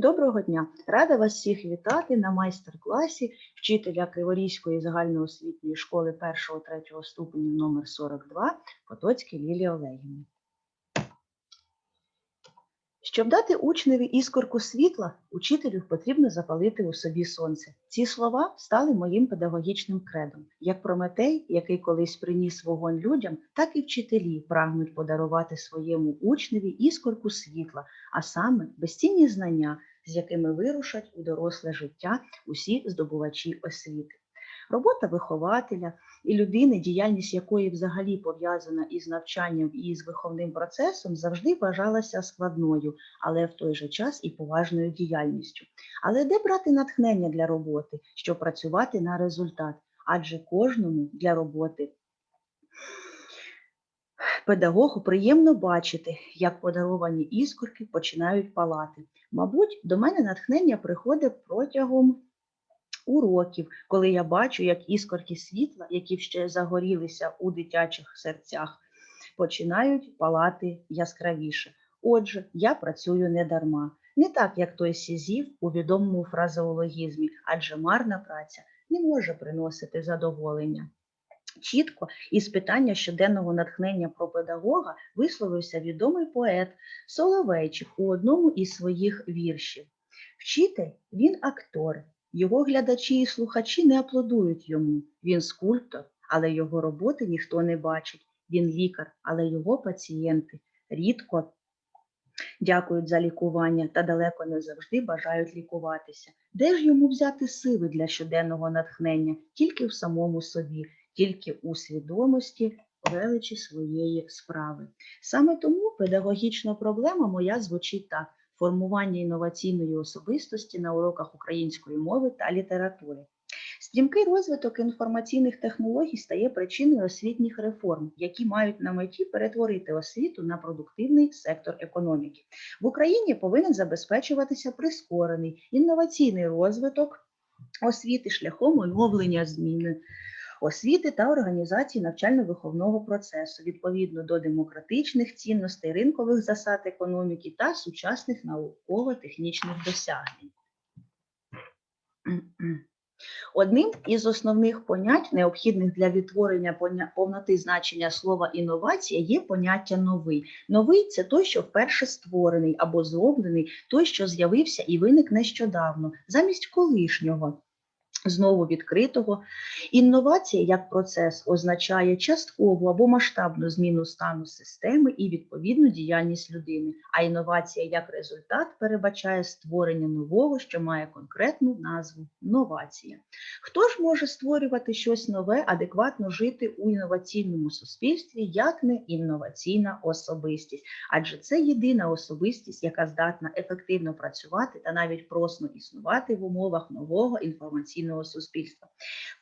Доброго дня! Рада вас всіх вітати на майстер-класі вчителя Криворізької загальноосвітньої школи 1-3 ступенів номер 42 Потоцькій Лілії Олегівні. Щоб дати учневі іскорку світла, учителю потрібно запалити у собі сонце. Ці слова стали моїм педагогічним кредом. Як Прометей, який колись приніс вогонь людям, так і вчителі прагнуть подарувати своєму учневі іскорку світла, а саме безцінні знання, з якими вирушать у доросле життя усі здобувачі освіти. Робота вихователя і людини, діяльність якої взагалі пов'язана із навчанням і з виховним процесом, завжди вважалася складною, але в той же час і поважною діяльністю. Але де брати натхнення для роботи, щоб працювати на результат? Адже кожному для роботи педагогу приємно бачити, як подаровані іскорки починають палати. Мабуть, до мене натхнення приходить протягом уроків, коли я бачу, як іскорки світла, які ще загорілися у дитячих серцях, починають палати яскравіше. Отже, я працюю не дарма. Не так, як той сізів у відомому фразеологізмі, адже марна праця не може приносити задоволення. Чітко із питання щоденного натхнення про педагога висловився відомий поет Соловейчик у одному із своїх віршів. Вчитель він актор, його глядачі і слухачі не аплодують йому. Він скульптор, але його роботи ніхто не бачить. Він лікар, але його пацієнти рідко дякують за лікування та далеко не завжди бажають лікуватися. Де ж йому взяти сили для щоденного натхнення? Тільки в самому собі, тільки у свідомості величі своєї справи. Саме тому педагогічна проблема моя звучить так формування інноваційної особистості на уроках української мови та літератури. Стрімкий розвиток інформаційних технологій стає причиною освітніх реформ, які мають на меті перетворити освіту на продуктивний сектор економіки. В Україні повинен забезпечуватися прискорений інноваційний розвиток освіти шляхом оновлення зміни освіти та організації навчально-виховного процесу відповідно до демократичних цінностей, ринкових засад економіки та сучасних науково-технічних досягнень. Одним із основних понять, необхідних для відтворення повноти значення слова інновація, є поняття новий. Новий це той, що вперше створений або зроблений, той, що з'явився і виник нещодавно, замість колишнього. Знову відкритого. Інновація як процес означає часткову або масштабну зміну стану системи і відповідну діяльність людини. А інновація як результат передбачає створення нового, що має конкретну назву новація. Хто ж може створювати щось нове, адекватно жити у інноваційному суспільстві, як не інноваційна особистість? Адже це єдина особистість, яка здатна ефективно працювати та навіть просто існувати в умовах нового інформаційного суспільства.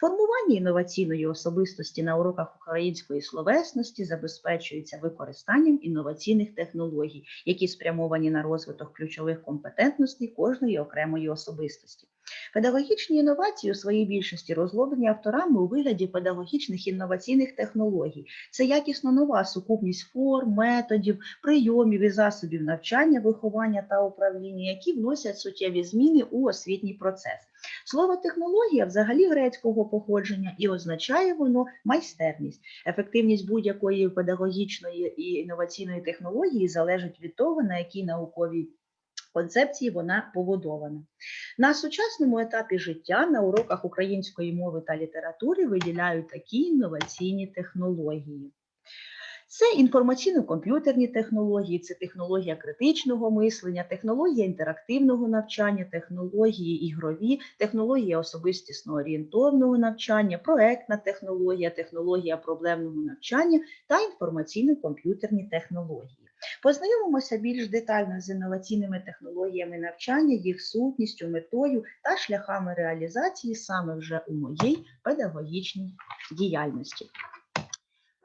Формування інноваційної особистості на уроках української словесності забезпечується використанням інноваційних технологій, які спрямовані на розвиток ключових компетентностей кожної окремої особистості. Педагогічні інновації у своїй більшості розроблені авторами у вигляді педагогічних інноваційних технологій. Це якісно нова сукупність форм, методів, прийомів і засобів навчання, виховання та управління, які вносять суттєві зміни у освітній процес. Слово технологія взагалі грецького походження і означає воно майстерність. Ефективність будь-якої педагогічної і інноваційної технології залежить від того, на якій науковій концепції вона побудована. На сучасному етапі життя на уроках української мови та літератури виділяють такі інноваційні технології. Це інформаційно-комп'ютерні технології, це технологія критичного мислення, технологія інтерактивного навчання, технології ігрові, технологія особистісно орієнтовного навчання, проектна технологія, технологія проблемного навчання та інформаційно-комп'ютерні технології. Познайомимося більш детально з інноваційними технологіями навчання, їх сутністю, метою та шляхами реалізації саме вже у моїй педагогічній діяльності.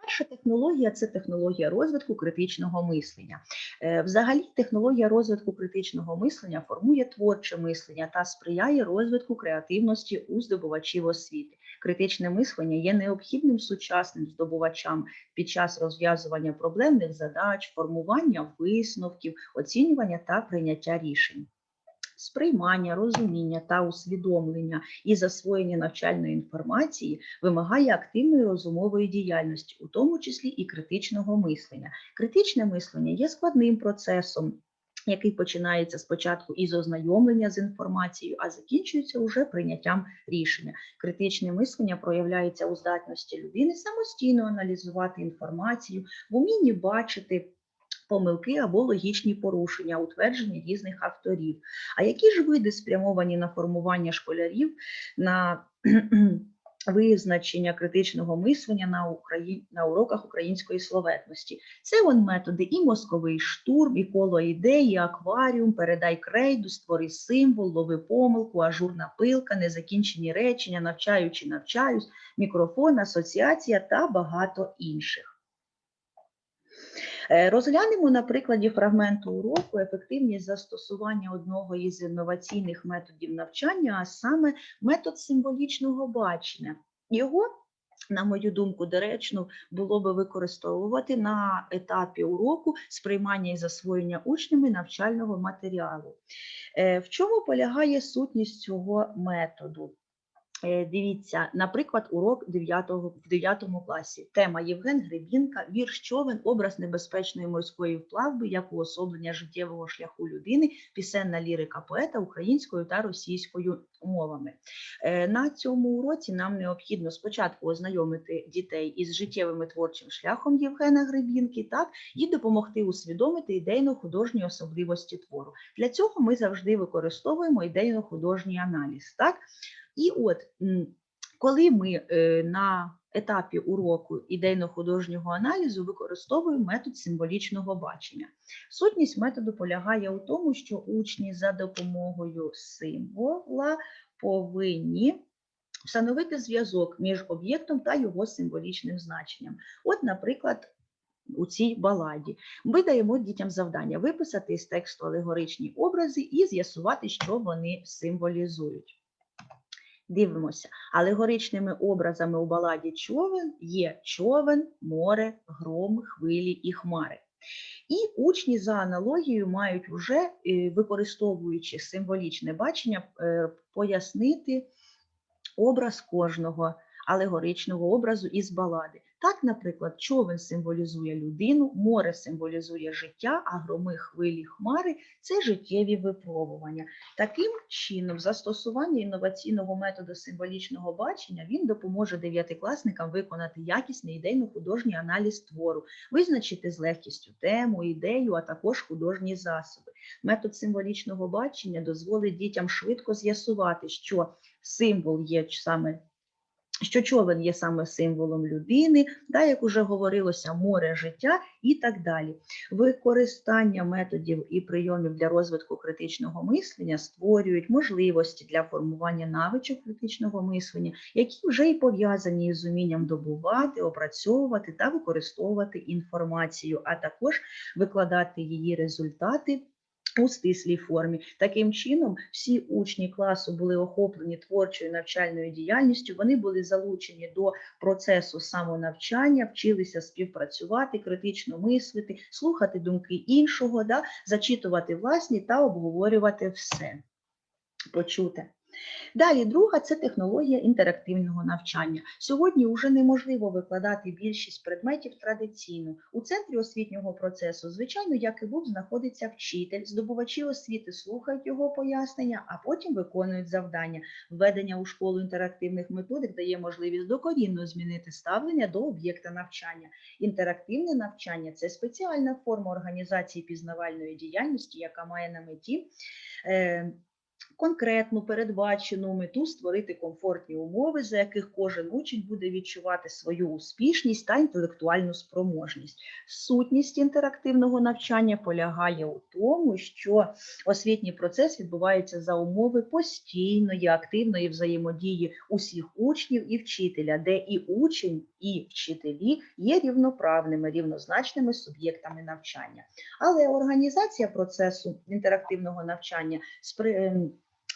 Перша технологія це технологія розвитку критичного мислення. Е, Взагалі, технологія розвитку критичного мислення формує творче мислення та сприяє розвитку креативності у здобувачів освіти. Критичне мислення є необхідним сучасним здобувачам під час розв'язування проблемних задач, формування висновків, оцінювання та прийняття рішень. Сприймання, розуміння та усвідомлення і засвоєння навчальної інформації вимагає активної розумової діяльності, у тому числі і критичного мислення. Критичне мислення є складним процесом. Який починається спочатку із ознайомлення з інформацією, а закінчується уже прийняттям рішення. Критичне мислення проявляється у здатності людини самостійно аналізувати інформацію, в умінні бачити помилки або логічні порушення, утвердження різних авторів. А які ж види спрямовані на формування школярів на визначення критичного мислення на, Украї... на уроках української словетності? Це вон методи і мозковий штурм, і коло ідеї, акваріум, передай крейду, створи символ, лови помилку, ажурна пилка, незакінчені речення, навчаючи, навчаюсь, мікрофон, асоціація та багато інших. Е, Розглянемо на прикладі фрагменту уроку ефективність застосування одного із інноваційних методів навчання, а саме метод символічного бачення. Його, на мою думку, доречно було би використовувати на етапі уроку сприймання і засвоєння учнями навчального матеріалу. Е, В чому полягає сутність цього методу? Е, Дивіться, наприклад, урок 9, в 9 класі. Тема Євген Гребінка, вірш човен, образ небезпечної морської вплавби як уособлення життєвого шляху людини, пісенна лірика поета українською та російською мовами. Е, На цьому уроці нам необхідно спочатку ознайомити дітей із життєвим і творчим шляхом Євгена Гребінки, так, і допомогти усвідомити ідейно-художні особливості твору. Для цього ми завжди використовуємо ідейно-художній аналіз. Так? І от коли ми е, на етапі уроку ідейно-художнього аналізу використовуємо метод символічного бачення. Сутність методу полягає у тому, що учні за допомогою символа повинні встановити зв'язок між об'єктом та його символічним значенням. От, наприклад, у цій баладі. Ми даємо дітям завдання виписати із тексту алегоричні образи і з'ясувати, що вони символізують. Дивимося, алегоричними образами у баладі човен є човен, море, гром, хвилі і хмари. І учні за аналогією мають вже, е, використовуючи символічне бачення, е, пояснити образ кожного алегоричного образу із балади. Так, наприклад, човен символізує людину, море символізує життя, а громи, хвилі, хмари це життєві випробування. Таким чином, застосування інноваційного методу символічного бачення він допоможе дев'ятикласникам виконати якісний ідейно-художній аналіз твору, визначити з легкістю тему, ідею, а також художні засоби. Метод символічного бачення дозволить дітям швидко з'ясувати, що символ є саме що човен є саме символом людини, да, як уже говорилося, море життя і так далі. Використання методів і прийомів для розвитку критичного мислення створюють можливості для формування навичок критичного мислення, які вже й пов'язані із умінням добувати, опрацьовувати та використовувати інформацію, а також викладати її результати у стислій формі. Таким чином, всі учні класу були охоплені творчою навчальною діяльністю, вони були залучені до процесу самонавчання, вчилися співпрацювати, критично мислити, слухати думки іншого, да, зачитувати власні та обговорювати все. Почуте. Далі, друга це технологія інтерактивного навчання. Сьогодні вже неможливо викладати більшість предметів традиційно. У центрі освітнього процесу, звичайно, як і був, знаходиться вчитель, здобувачі освіти слухають його пояснення, а потім виконують завдання. Введення у школу інтерактивних методик дає можливість докорінно змінити ставлення до об'єкта навчання. Інтерактивне навчання це спеціальна форма організації пізнавальної діяльності, яка має на меті. Конкретну передбачену мету створити комфортні умови, за яких кожен учень буде відчувати свою успішність та інтелектуальну спроможність. Сутність інтерактивного навчання полягає у тому, що освітній процес відбувається за умови постійної, активної взаємодії усіх учнів і вчителя, де і учень, і вчителі є рівноправними, рівнозначними суб'єктами навчання. Але організація процесу інтерактивного навчання спри-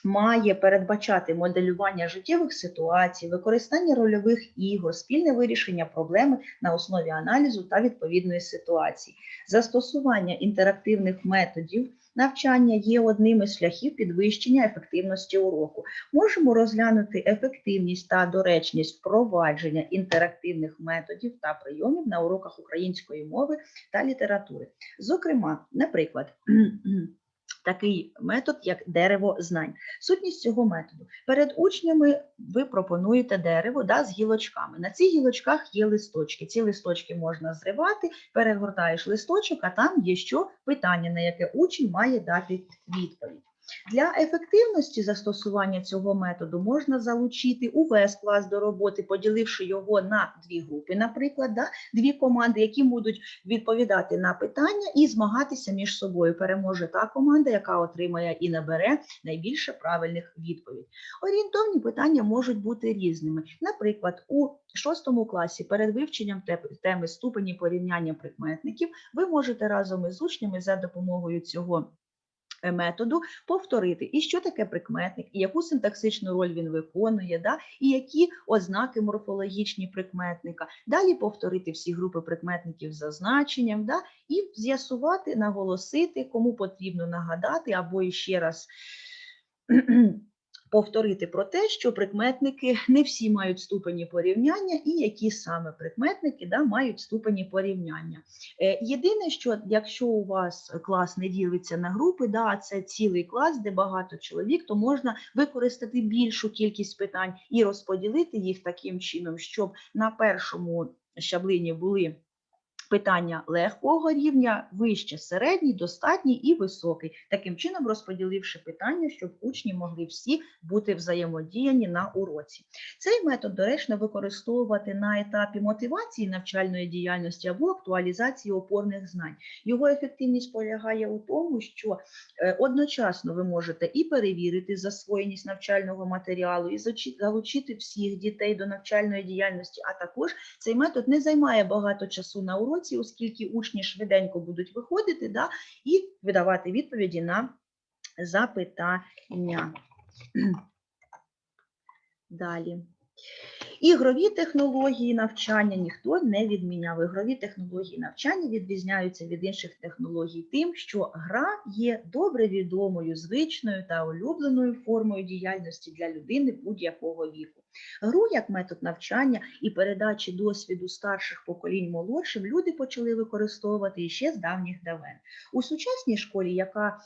має передбачати моделювання життєвих ситуацій, використання рольових ігор, спільне вирішення проблеми на основі аналізу та відповідної ситуації. Застосування інтерактивних методів навчання є одним із шляхів підвищення ефективності уроку. Можемо розглянути ефективність та доречність впровадження інтерактивних методів та прийомів на уроках української мови та літератури. Зокрема, наприклад, такий метод, як дерево знань. Сутність цього методу. Перед учнями ви пропонуєте дерево да, з гілочками. На цих гілочках є листочки. Ці листочки можна зривати, перегортаєш листочок, а там є що питання, на яке учень має дати відповідь. Для ефективності застосування цього методу можна залучити увесь клас до роботи, поділивши його на дві групи, наприклад, да? дві команди, які будуть відповідати на питання і змагатися між собою. Переможе та команда, яка отримає і набере найбільше правильних відповідей. Орієнтовні питання можуть бути різними. Наприклад, у шостому класі перед вивченням теми ступені порівняння прикметників ви можете разом із учнями за допомогою цього методу повторити, і що таке прикметник, і яку синтаксичну роль він виконує, да? і які ознаки морфологічні прикметника. Далі повторити всі групи прикметників за значенням, да? і з'ясувати, наголосити, кому потрібно нагадати, або іще раз повторити про те, що прикметники не всі мають ступені порівняння, і які саме прикметники да, мають ступені порівняння. Е, Єдине, що якщо у вас клас не ділиться на групи, да, це цілий клас, де багато чоловік, то можна використати більшу кількість питань і розподілити їх таким чином, щоб на першому щаблині були питання легкого рівня, вище середній, достатній і високий. Таким чином розподіливши питання, щоб учні могли всі бути взаємодіяні на уроці. Цей метод доречно використовувати на етапі мотивації навчальної діяльності або актуалізації опорних знань. Його ефективність полягає у тому, що е, одночасно ви можете і перевірити засвоєність навчального матеріалу, і залучити всіх дітей до навчальної діяльності, а також цей метод не займає багато часу на уроці, оскільки учні швиденько будуть виходити да, і видавати відповіді на запитання. Далі. Ігрові технології навчання ніхто не відміняв. Ігрові технології навчання відрізняються від інших технологій тим, що гра є добре відомою, звичною та улюбленою формою діяльності для людини будь-якого віку. Гру як метод навчання і передачі досвіду старших поколінь молодшим люди почали використовувати іще з давніх давен. У сучасній школі, яка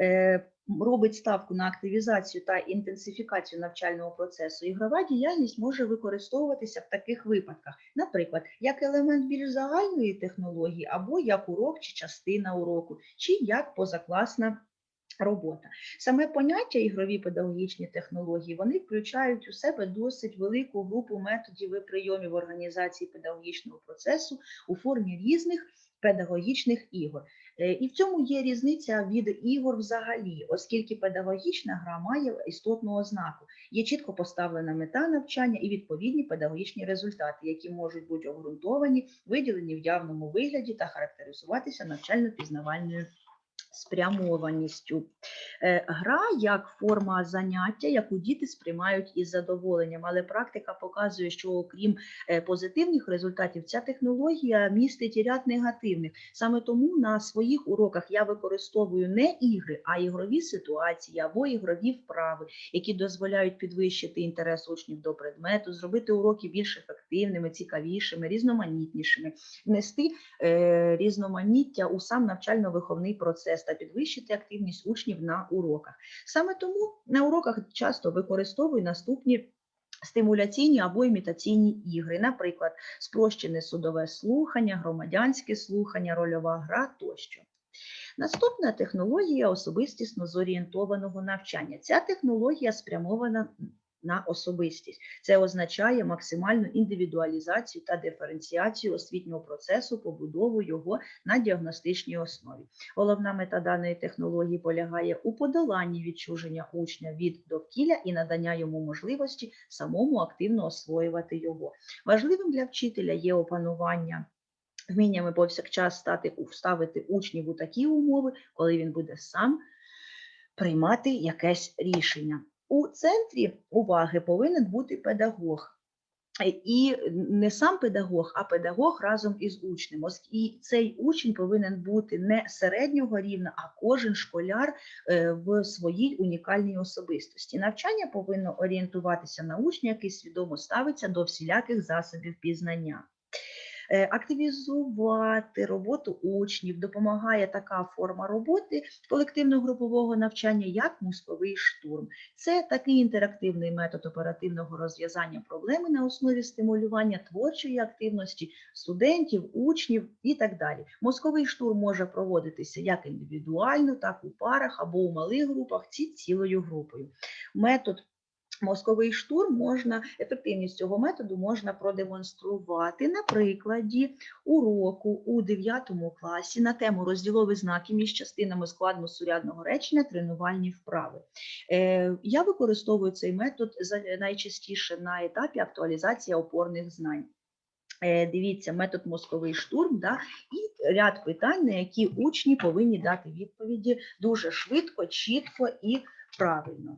е, робить ставку на активізацію та інтенсифікацію навчального процесу, ігрова діяльність може використовуватися в таких випадках, наприклад, як елемент більш загальної технології, або як урок чи частина уроку, чи як позакласна робота. Саме поняття ігрові педагогічні технології вони включають у себе досить велику групу методів і прийомів організації педагогічного процесу у формі різних педагогічних ігор. Е, І в цьому є різниця від ігор взагалі, оскільки педагогічна гра має істотну ознаку. Є чітко поставлена мета навчання і відповідні педагогічні результати, які можуть бути обґрунтовані, виділені в явному вигляді та характеризуватися навчально-пізнавальною спрямованістю. Е, Гра як форма заняття, яку діти сприймають із задоволенням, але практика показує, що окрім е, позитивних результатів, ця технологія містить і ряд негативних. Саме тому на своїх уроках я використовую не ігри, а ігрові ситуації або ігрові вправи, які дозволяють підвищити інтерес учнів до предмету, зробити уроки більш ефективними, цікавішими, різноманітнішими, внести е, різноманіття у сам навчально-виховний процес та підвищити активність учнів на уроках. Саме тому на уроках часто використовую наступні стимуляційні або імітаційні ігри, наприклад, спрощене судове слухання, громадянське слухання, рольова гра тощо. Наступна технологія особистісно зорієнтованого навчання. Ця технологія спрямована на особистість. Це означає максимальну індивідуалізацію та диференціацію освітнього процесу, побудову його на діагностичній основі. Головна мета даної технології полягає у подоланні відчуження учня від довкілля і надання йому можливості самому активно освоювати його. Важливим для вчителя є опанування. Вміннями повсякчас стати вставити учнів у такі умови, коли він буде сам приймати якесь рішення. У центрі уваги повинен бути педагог. Е, І не сам педагог, а педагог разом із учнем. І цей учень повинен бути не середнього рівня, а кожен школяр е, в своїй унікальній особистості. Навчання повинно орієнтуватися на учня, який свідомо ставиться до всіляких засобів пізнання. Е, Активізувати роботу учнів допомагає така форма роботи колективно-групового навчання, як мозковий штурм. Це такий інтерактивний метод оперативного розв'язання проблеми на основі стимулювання творчої активності студентів, учнів і так далі. Мозковий штурм може проводитися як індивідуально, так у парах або у малих групах, ці цілою групою. Метод Мозковий штурм можна, ефективність цього методу можна продемонструвати на прикладі уроку у 9 класі на тему розділові знаки між частинами складно-сурядного речення тренувальні вправи. Е, Я використовую цей метод найчастіше на етапі актуалізації опорних знань. Е, Дивіться, метод мозковий штурм, да, і ряд питань, на які учні повинні дати відповіді дуже швидко, чітко і правильно.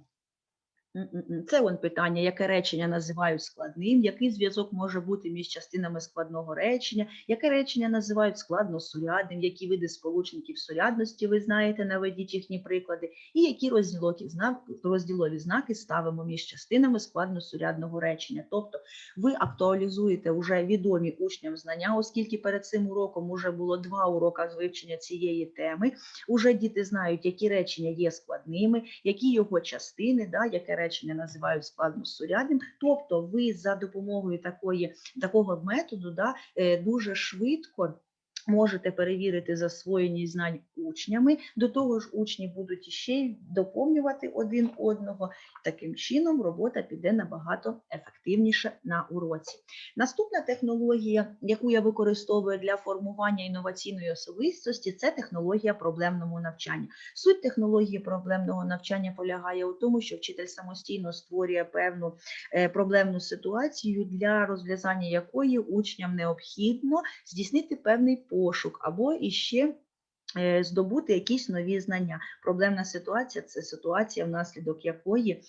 Це вон питання, яке речення називають складним, який зв'язок може бути між частинами складного речення, яке речення називають складно-сурядним, які види сполучників сурядності ви знаєте, наведіть їхні приклади, і які розділові знаки ставимо між частинами складно-сурядного речення. Тобто ви актуалізуєте вже відомі учням знання, оскільки перед цим уроком вже було два уроки з вивчення цієї теми. Уже діти знають, які речення є складними, які його частини, да, яке речення називають складно-сурядним. Тобто, ви за допомогою такої, такого методу да, е, дуже швидко. Можете перевірити засвоєність знань учнями. До того ж, учні будуть іще й доповнювати один одного. Таким чином, робота піде набагато ефективніше на уроці. Наступна технологія, яку я використовую для формування інноваційної особистості, це технологія проблемного навчання. Суть технології проблемного навчання полягає у тому, що вчитель самостійно створює певну е, проблемну ситуацію, для розв'язання якої учням необхідно здійснити певний пошук або іще е, здобути якісь нові знання. Проблемна ситуація це ситуація, внаслідок якої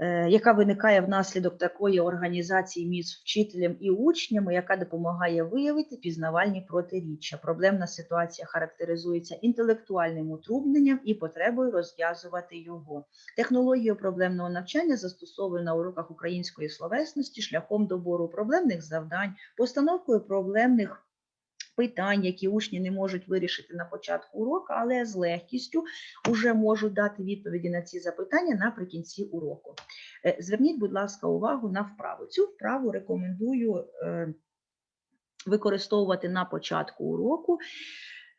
е, яка виникає внаслідок такої організації між вчителем і учнями, яка допомагає виявити пізнавальні протиріччя. Проблемна ситуація характеризується інтелектуальним утрудненням і потребою розв'язувати його. Технологію проблемного навчання застосовує на уроках української словесності шляхом добору проблемних завдань, постановкою проблемних питань, які учні не можуть вирішити на початку уроку, але з легкістю вже можуть дати відповіді на ці запитання наприкінці уроку. Е, Зверніть, будь ласка, увагу на вправу. Цю вправу рекомендую е, використовувати на початку уроку.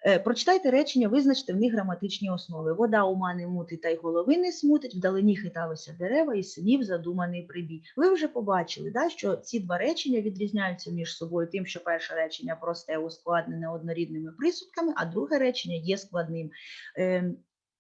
Е, Прочитайте речення, визначте в них граматичні основи. Вода ума не мутить та й голови не смутить, вдалині хиталися дерева і синів задуманий прибій. Ви вже побачили, да, що ці два речення відрізняються між собою тим, що перше речення просте, ускладнене однорідними присудками, а друге речення є складним.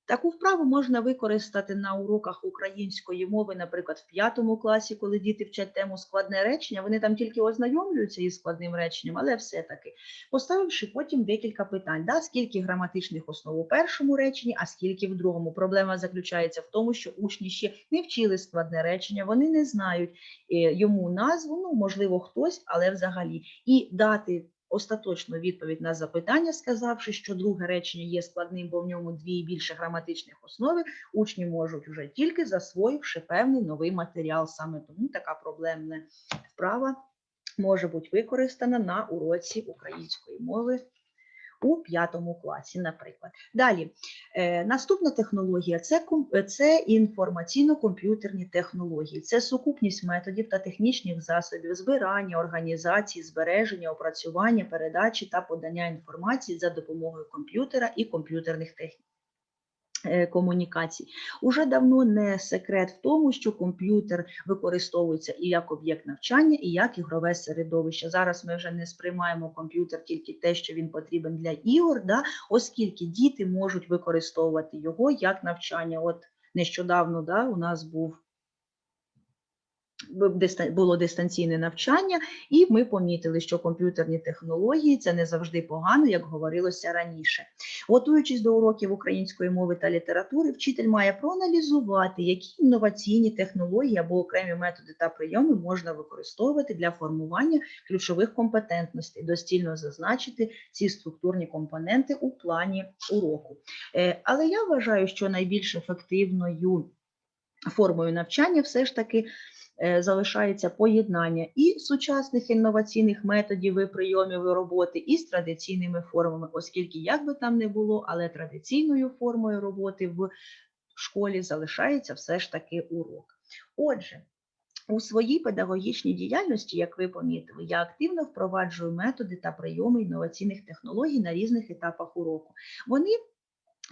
Таку вправу можна використати на уроках української мови, наприклад, в п'ятому класі, коли діти вчать тему складне речення. Вони там тільки ознайомлюються із складним реченням, але все-таки поставивши потім декілька питань: да, скільки граматичних основ у першому реченні, а скільки в другому. Проблема заключається в тому, що учні ще не вчили складне речення, вони не знають е, йому назву, ну можливо, хтось, але взагалі і дати остаточну відповідь на запитання, сказавши, що друге речення є складним, бо в ньому дві і більше граматичних основи, учні можуть вже тільки засвоївши певний новий матеріал. Саме тому така проблемна вправа може бути використана на уроці української мови. У п'ятому класі, наприклад. Далі, е, наступна технологія це, це інформаційно-комп'ютерні технології. Це сукупність методів та технічних засобів збирання, організації, збереження, опрацювання, передачі та подання інформації за допомогою комп'ютера і комп'ютерних технік. Е, Комунікацій уже давно не секрет в тому, що комп'ютер використовується і як об'єкт навчання, і як ігрове середовище. Зараз ми вже не сприймаємо комп'ютер тільки те, що він потрібен для ігор, да, оскільки діти можуть використовувати його як навчання. От нещодавно да, у нас був було дистанційне навчання, і ми помітили, що комп'ютерні технології це не завжди погано, як говорилося раніше. Готуючись до уроків української мови та літератури, вчитель має проаналізувати, які інноваційні технології або окремі методи та прийоми можна використовувати для формування ключових компетентностей, достільно зазначити ці структурні компоненти у плані уроку. Е, Але я вважаю, що найбільш ефективною формою навчання все ж таки залишається поєднання і сучасних інноваційних методів і прийомів і роботи, і з традиційними формами, оскільки як би там не було, але традиційною формою роботи в школі залишається все ж таки урок. Отже, у своїй педагогічній діяльності, як ви помітили, я активно впроваджую методи та прийоми інноваційних технологій на різних етапах уроку. Вони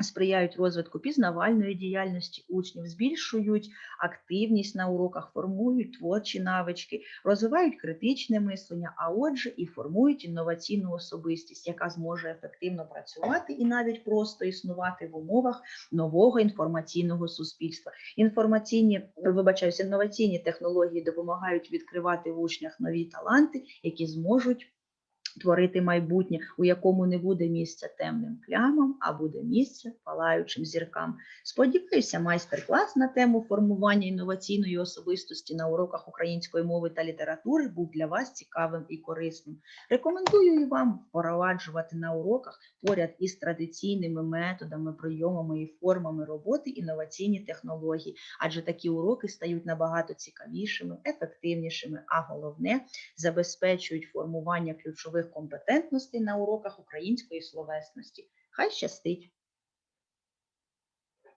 сприяють розвитку пізнавальної діяльності учнів, збільшують активність на уроках, формують творчі навички, розвивають критичне мислення, а отже, і формують інноваційну особистість, яка зможе ефективно працювати і навіть просто існувати в умовах нового інформаційного суспільства. Інформаційні, вибачаюсь, інноваційні технології допомагають відкривати в учнях нові таланти, які зможуть творити майбутнє, у якому не буде місця темним плямам, а буде місце палаючим зіркам. Сподіваюся, майстер-клас на тему формування інноваційної особистості на уроках української мови та літератури був для вас цікавим і корисним. Рекомендую і вам впроваджувати на уроках поряд із традиційними методами, прийомами і формами роботи інноваційні технології, адже такі уроки стають набагато цікавішими, ефективнішими, а головне забезпечують формування ключових компетентностей на уроках української словесності. Хай щастить!